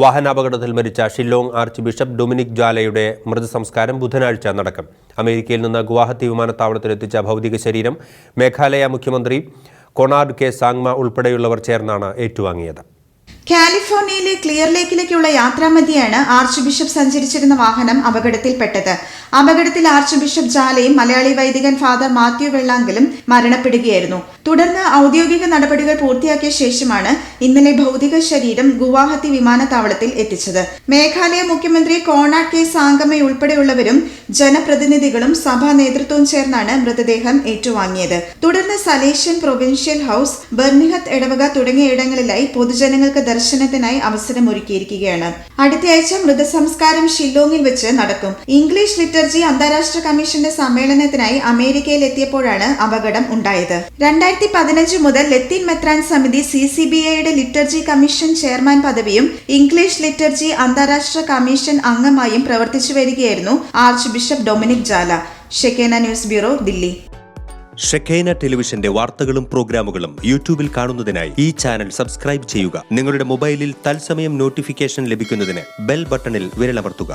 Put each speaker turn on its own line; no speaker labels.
വാഹനാപകടത്തിൽ മരിച്ച Shillong archbishop Dominic ജാലയുടെ മൃതസംസ്കാരം ബുധനാഴ്ച നടക്കും. അമേരിക്കയിൽ നിന്ന് ഗുവാഹത്തി വിമാനത്താവളത്തിലെത്തിച്ച ഭൗതിക ശരീരം മേഘാലയ മുഖ്യമന്ത്രി കൊണാർഡ് കെ. സാങ്മ ഉൾപ്പെടെയുള്ളവർ ചേർന്നാണ് ഏറ്റുവാങ്ങിയത്.
കാലിഫോർണിയയിലെ ക്ലിയർ ലേക്കിലേക്കുള്ള യാത്രാമധ്യയാണ് ആർച്ച് ബിഷപ്പ് സഞ്ചരിച്ചിരുന്ന വാഹനം അപകടത്തിൽപ്പെട്ടത്. അപകടത്തിൽ ആർച്ച് ബിഷപ്പ് ജാലയും മലയാളി വൈദികൻ ഫാദർ മാത്യു വെള്ളാങ്കലും മരണപ്പെടുകയായിരുന്നു. തുടർന്ന് ഔദ്യോഗിക നടപടികൾ പൂർത്തിയാക്കിയ ശേഷമാണ് ഇന്നലെ ഭൗതിക ശരീരം ഗുവാഹത്തി വിമാനത്താവളത്തിൽ എത്തിച്ചത്. മേഘാലയ മുഖ്യമന്ത്രി കോണാഡ് കെ സാങ്കമ ഉൾപ്പെടെയുള്ളവരും ജനപ്രതിനിധികളും സഭാ നേതൃത്വവും ചേർന്നാണ് മൃതദേഹം ഏറ്റുവാങ്ങിയത്. തുടർന്ന് സലേഷ്യൻ പ്രൊവിൻഷ്യൽ ഹൌസ് ബർമിഹത്ത് ഇടവക തുടങ്ങിയ ഇടങ്ങളിലായി പൊതുജനങ്ങൾക്ക് ദർശനത്തിനായി അവസരമൊരുക്കിയിരിക്കുകയാണ്. അടുത്തയാഴ്ച മൃതസംസ്കാരം ഷില്ലോങ്ങിൽ വെച്ച് നടക്കും. ഇംഗ്ലീഷ് ലിറ്റർജി അന്താരാഷ്ട്ര കമ്മീഷന്റെ സമ്മേളനത്തിനായി അമേരിക്കയിൽ എത്തിയപ്പോഴാണ് അപകടം ഉണ്ടായത്. രണ്ടായിരത്തി പതിനഞ്ച് മുതൽ ലത്തീൻ മെത്രാൻ സമിതി സി സി ബി ഐയുടെ ലിറ്റർജി കമ്മീഷൻ ചെയർമാൻ പദവിയും ഇംഗ്ലീഷ് ലിറ്റർജി അന്താരാഷ്ട്ര കമ്മീഷൻ അംഗമായും പ്രവർത്തിച്ചു വരികയായിരുന്നു archbishop Dominic Jala. Shekinah news bureau Delhi.
Shekinah ടെലിവിഷന്റെ വാർത്തകളും പ്രോഗ്രാമുകളും യൂട്യൂബിൽ കാണുന്നതിനായി ഈ ചാനൽ സബ്സ്ക്രൈബ് ചെയ്യുക. നിങ്ങളുടെ മൊബൈലിൽ തത്സമയം നോട്ടിഫിക്കേഷൻ ലഭിക്കുന്നതിന് ബെൽ ബട്ടണിൽ വിരലമർത്തുക.